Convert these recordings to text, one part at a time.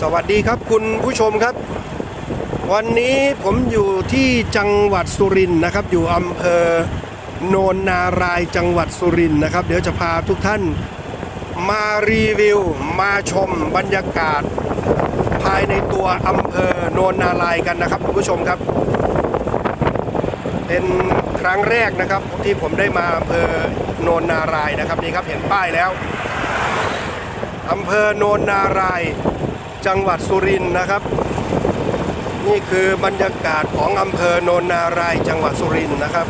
สวัสดีครับคุณผู้ชมครับ วันนี้ผมอยู่ที่จังหวัดสุรินทร์นะครับ อยู่อำเภอโนนนารายจังหวัดสุรินทร์นะครับ เดี๋ยวจะพาทุกท่านมารีวิว มาชมบรรยากาศ ภายในตัวอำเภอโนนนารายกันนะครับคุณผู้ชมครับ เป็นครั้งแรกนะครับที่ผมได้มาอำเภอโนนนารายนะครับนี่ครับเห็นป้ายแล้วอำเภอโนนนาราย จังหวัดสุรินทร์นะครับ นี่คือบรรยากาศของอำเภอโนนนารายจังหวัดสุรินทร์นะครับ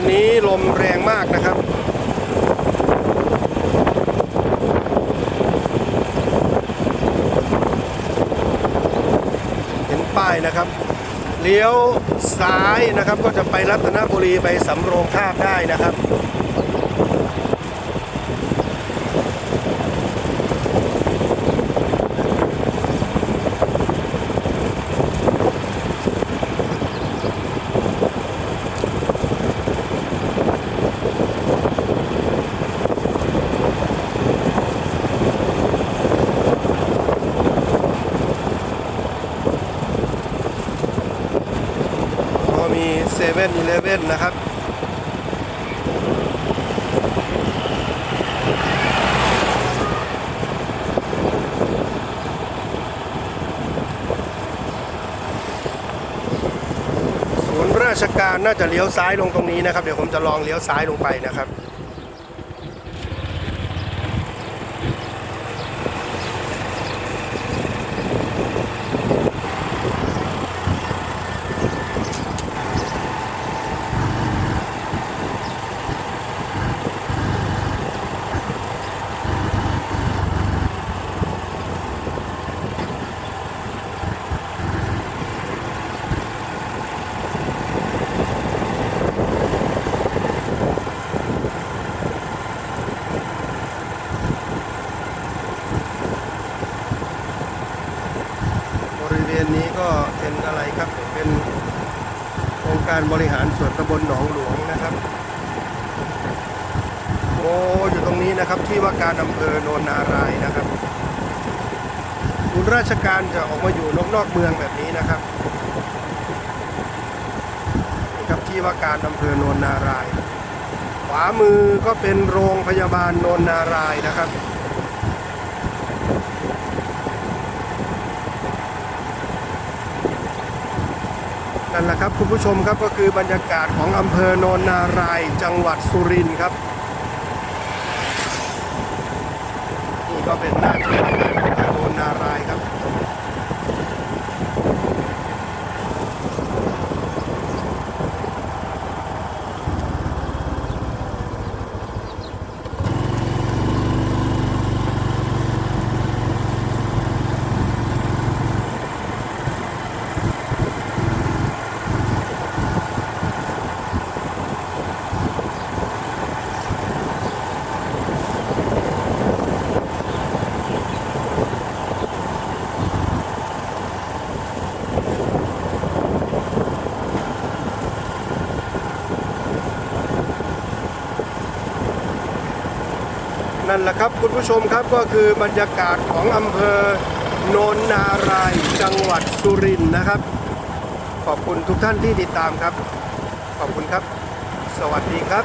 วันนี้ลมแรงมากนะครับ เห็นป้ายนะครับ เลี้ยวซ้ายนะครับก็จะไปรัตนบุรีไปสำโรงทาบได้นะครับ ก็มี เซเว่นอีเลเว่นนะครับศูนย์ราชการน่าจะเลี้ยวซ้ายลงตรงนี้นะครับ เดี๋ยวผมจะลองเลี้ยวซ้ายลงไปนะครับ บริเวณนี้ก็เป็นอะไรครับ เป็นองค์การบริหารส่วนตำบลหนองหลวงนะครับ โอ้อยู่ตรงนี้นะครับที่ว่าการอำเภอโนนนารายนะครับศูนย์ราชการจะออกมาอยู่นอกนอกเมืองแบบนี้นะครับนี่ครับที่ว่าการอำเภอโนนนาราย ขวามือก็เป็นโรงพยาบาลโนนนารายนะครับ นั่นแหละครับคุณผู้ชมครับก็คือบรรยากาศของอำเภอโนนนารายจังหวัดสุรินทร์ครับนี่ก็เป็นหน้าที่ของอำเภอโนนนารายครับ นั่นแหละครับ คุณผู้ชมครับก็คือบรรยากาศของอำเภอโนนนารายจังหวัดสุรินทร์นะครับ ขอบคุณทุกท่านที่ติดตามครับ ขอบคุณครับ สวัสดีครับ